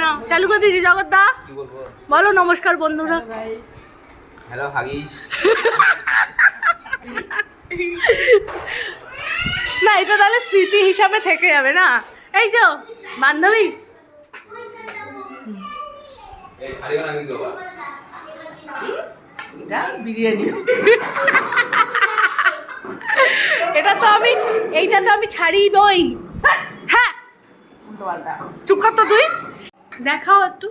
না চালু করে দিয়েছি জগৎদা বলো নমস্কার বন্ধুরা। হ্যালো হাগিস। না এটা তাহলে স্মৃতি হিসাবে থেকে যাবে না? এই যে বান্ধবী। বিরিয়ানি। এটা তো আমি এইটা তো আমি ছাড়িই বই হ্যাঁ চুপ কর তো তুই। দেখাও একটু।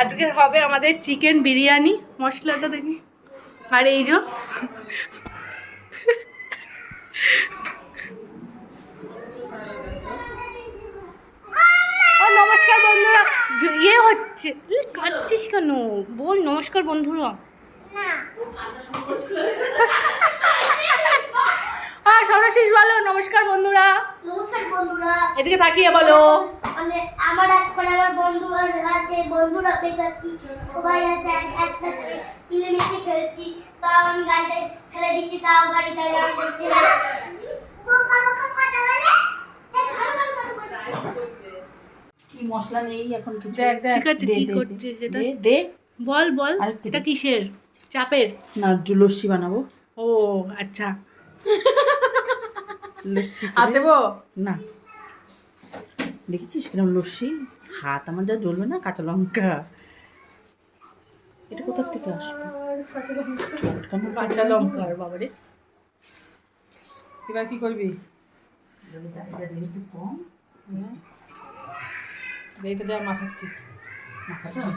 আজকের হবে আমাদের চিকেন বিরিয়ানি। মশলাটা দেখি। আর এই যে নমস্কার বন্ধুরা। ইয়ে হচ্ছে। ই, কাঁদছিস কেন? বল নমস্কার বন্ধুরা। হ্যাঁ সর্বশেষ বলো নমস্কার বন্ধুরা। নমস্কার বন্ধুরা। এদিকে তাকিয়ে বলো। মানে আমার এখন আমার বন্ধুরা আছে বন্ধুরা পেটাচ্ছি সবাই আছে একসাথে মিলেমিশে খেলছি। তাও আমি গাড়িতে ফেলে দিচ্ছি তাও গাড়ি গাড়ি আমি করছি না। কি মশলা নেই এখন কিছু দেখ, দেখ, ঠিক আছে, কি দে, করছে দে, বল বল। এটা কিসের? চাপের? না লস্যি বানাবো। ও আচ্ছা। লস্যি দেবো? না। দেখেছিস কিরম লস্যি? হাত আমার যা জ্বলবে না, কাঁচা লঙ্কা। এটা কোথার থেকে আসবে? কাঁচা লঙ্কার বাবারে। এবার কি করবি? এইটা দেওয়ার মাখাচ্ছি। মাখাটা যা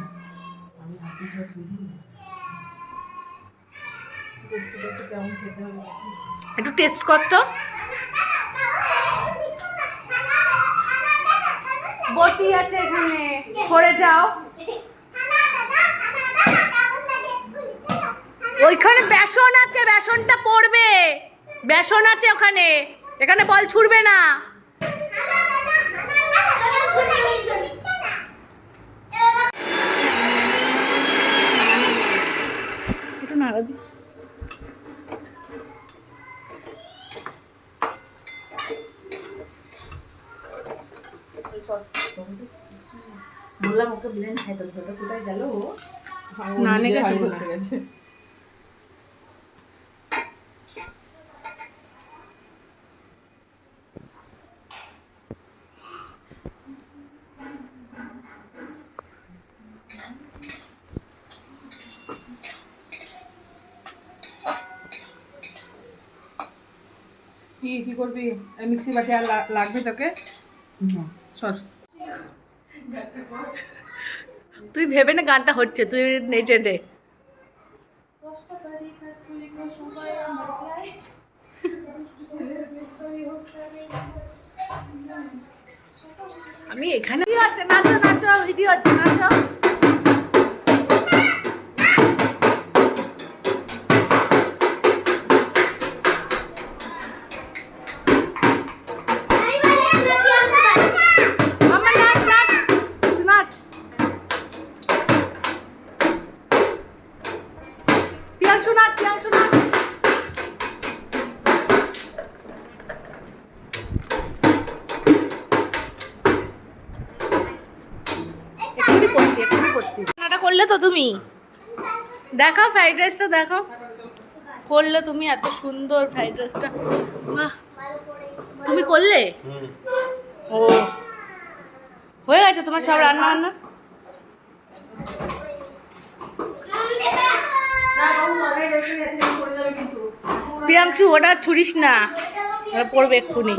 একটু টেস্ট কর বটি আছে এখানে। সরে যাও। ওইখানে বেসন আছে, বেসনটা পড়বে। বেসন আছে ওখানে। এখানে বল ছুড়বে না একটু নাড়া দি বললাম ওকে বিরিয়ানি খাইতে কোথায় গেল? ও স্নানে গেছে গেছে। কি কি করবি? মিক্সি বাটি আর লাগবে তোকে? হুম। তুই ভেবে না গানটা হচ্ছে, তুই নেচে দে আমি এখানে নাচো নাচো, ভিডিও হচ্ছে, নাচো। নাচ পিয়াংশু নাচ রান্নাটা করলে তো তুমি। দেখাও ফ্রাইড রাইসটা দেখাও। করলে তুমি এত সুন্দর ফ্রাইড রাইসটা তুমি করলে? ও। হয়ে গেছে তোমার সব রান্না বান্না প্রিয়াংশু, ওটা ছুরিস না। পড়বে এক্ষুনি।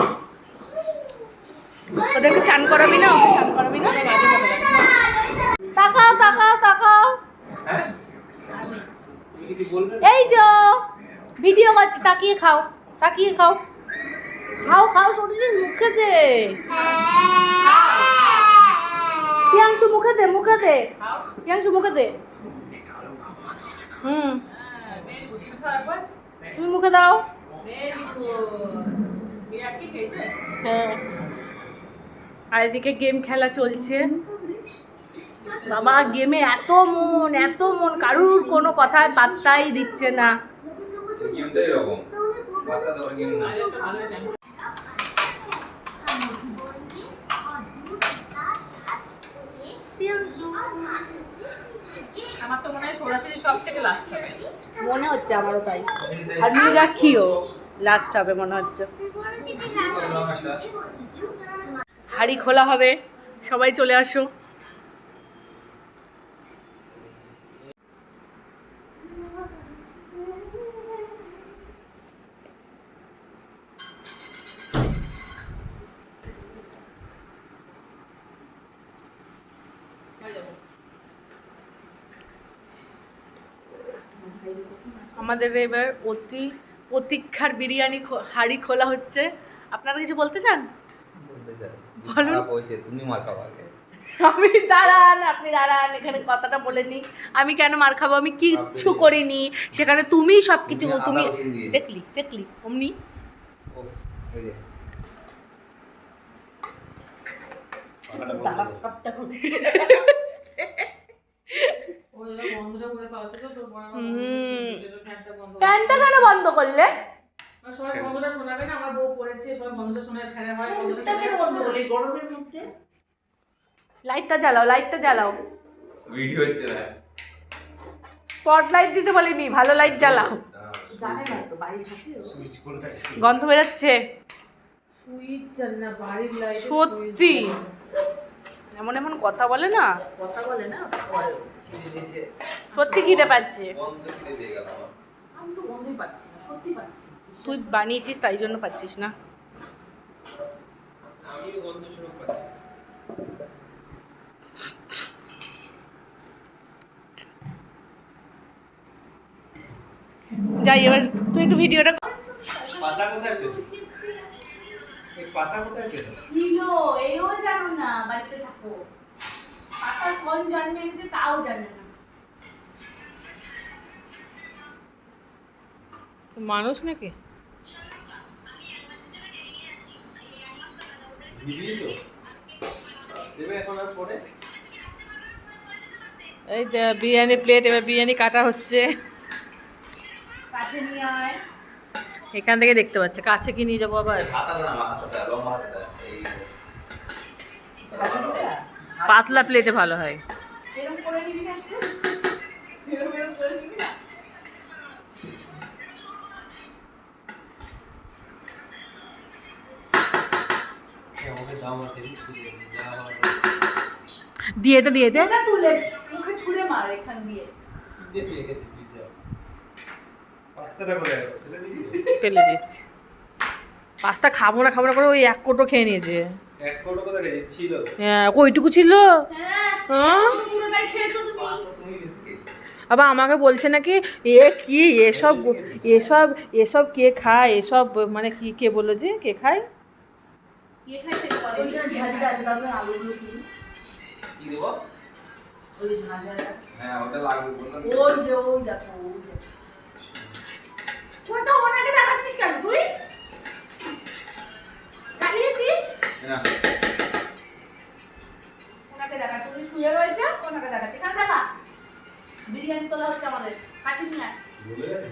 ওদেরকে চান করাবি না? চান করাবি না? তাকাও তাকাও তাকাও। এই যো, ভিডিও করছি, তাকিয়ে খাও তাকিয়ে খাও। খাও খাও সরষে মুখে দে। প্রিয়াংশু, মুখে দে মুখে দে। প্রিয়াংশু, মুখে দে। হুম। তুমি মুখে দাও। হ্যাঁ। আর এদিকে গেম খেলা চলছে। বাবা গেমে এত মন এত মন কারুর কোনো কথায় পাত্তাই দিচ্ছে না। আমার তো মনে হয় সরাসরি সব থেকে লাস্ট হবে। মনে হচ্ছে আমারও তাই। আর রাখিও লাস্ট হবে মনে হচ্ছে। হাড়ি খোলা হবে সবাই চলে আসো। আমাদের এবার অতি প্রতীক্ষার বিরিয়ানি খো- হাড়ি খোলা হচ্ছে। আপনারা কিছু বলতে চান? বলতে বলুন। তুমি মার খাও আগে। আমি দাঁড়ান আপনি দাঁড়ান এখানে কথাটা বলে নি। আমি কেন মার খাব? আমি কিচ্ছু করিনি। সেখানে তুমি সব কিছু তুমি তুমি দেখলি দেখলি অমনি। ও গেছে দাদা সবটা ফ্যানটা কেন বন্ধ করলে? সবাই বন্ধুরা শোনাবে না আমার বউ করেছে সবাই বন্ধুরা শোনায় ফ্যানের হয় বন্ধ গরমের মধ্যে? লাইটটা জ্বালাও লাইটটা জ্বালাও। ভিডিও হচ্ছে না। স্পট লাইট দিতে বলিনি ভালো লাইট জ্বালাও। জানে না তো বাড়ি থাকে সুইচ করে গন্ধ বেরোচ্ছে। সুইচ চাল বাড়ির লাইট সত্যি। এমন এমন কথা বলে না। কথা বলে না সত্যি খিদে পাচ্ছে। তুই বানিয়েছিস তাই জন্য পাচ্ছিস না? যাই এবার তুই একটু ভিডিওটা পাতা কোথায় পেলে? পাতা কোথায় ছিল এও জানো না বাড়িতে থাকো। পাতা কোন জন্মে এনেছে তাও জানে না। মানুষ নাকি? এই দে- বিরিয়ানি প্লেট এবার বিরিয়ানি কাটা হচ্ছে। কাছে নিয়ে আয়। এখান থেকে দেখতে পাচ্ছে। কাছে কি নিয়ে যাব আবার? পাতলা প্লেটে ভালো হয়। হয় দিয়ে দে দিয়ে দে। তুলে মুখে ছুঁড়ে মার এখান পাস্তা খাব না খাব না করে ওই এক কোটো খেয়ে নিয়েছে। হ্যাঁ ওইটুকু ছিল? হ্যাঁ খেয়ে আবার আমাকে বলছে নাকি এ কি এসব এসব এসব কে খায়? এসব মানে কি কে বলল যে কে খায়? ওই যে হ্যাঁ ওই যে ওই দেখো ওই দেখো ওটা ওনাকে দেখাচ্ছিস কেন তুই? ওনাকে দেখাচ্ছি উনি শুয়ে রয়েছে ওনাকে দেখাচ্ছি। এখানে দেখা বিরিয়ানি তোলা হচ্ছে আমাদের কাছে নিয়ে আয় ভুলে গেছে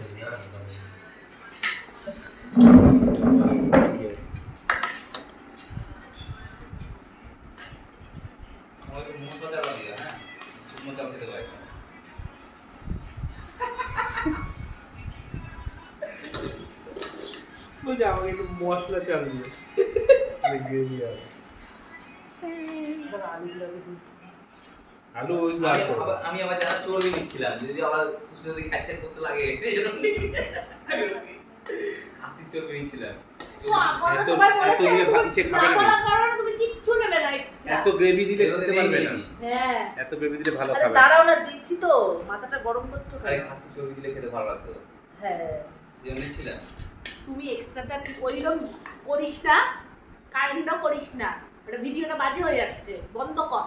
আমাকে মুখটা চালা দিয়া হ্যাঁ মশলা চাল আলু ওই আমি বার করো আবার- আমি আবার যারা চর্বি নিচ্ছিলাম যদি সুস্মিতা যদি খ্যাচ করতে লাগে সেই জন্য চর্বি নিচ্ছিলাম। এত এক্সট্রা গ্রেভি দিলে খেতে পারবে না। হ্যাঁ। এত গ্রেভি দিলে ভালো খাবে দাঁড়াও না দিচ্ছি তো মাথাটা গরম করছ আরে? খাসি চর্বি দিলে খেতে ভালো লাগতো। হ্যাঁ। সেই জন্য নিচ্ছিলাম। তুমি এক্সট্রাটা ওইরকম করিস না? কারেন্টও করিস না। ওটা ভিডিওটা বাজে হয়ে যাচ্ছে। বন্ধ কর।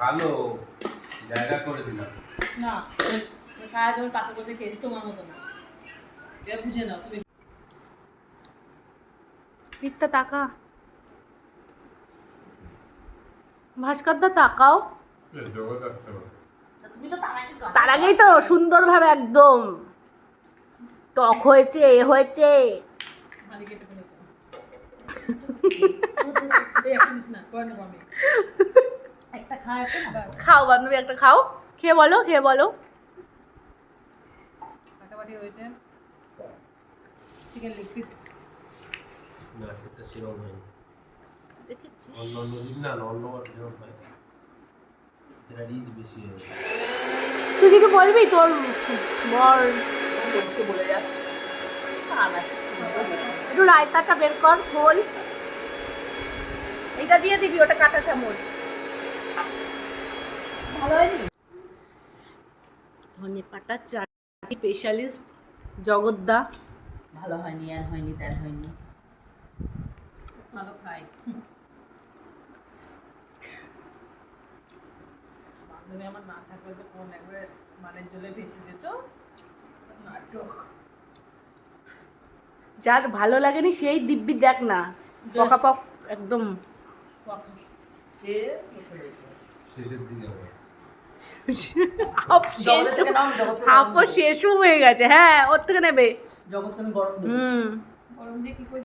ভালো জায়গা করে দিলাম না সারা তুমি পাশে বসে খেয়েছি তোমার মতো না। এটা বুঝে নাও তুমি মিথ্যা টাকা। ভাস্করদা তাকাও। তুমি তো তার আগেই তো সুন্দরভাবে একদম। টক হয়েছে এ হয়েছে। খাও বান্ধবী একটা খাও। খেয়ে বলো খেয়ে বলো। ফাটাফাটি হয়েছে। চিকেন লেগ পিস সেটা সেরকম হয়নি। অন্য অন্য দিন না অন্য যেরকম হয় সেটা রিচ বেশি তুই কিছু বলবি? তোর বল একটু রায়তাটা বের কর, খোল। এটা দিয়ে দিবি, ওটা কাঁটা চামচ। ভালো হয়নি? ধনে পাতা, চাটনি স্পেশালিস্ট জগদ্দা। ভালো হয়নি, আর হয়নি, তার হয়নি। ভালো খাই। বান্ধবী আমার না থাকলে তো কোন একবারে মানের জলে ভেসে যেত। যার ভালো লাগেনি সেই দিব্যি দেখ না। পকাপক একদম। হাফও শেষও হয়ে গেছে। হ্যাঁ ওর থেকে নেবে। হুম। গরম দিয়ে কি করে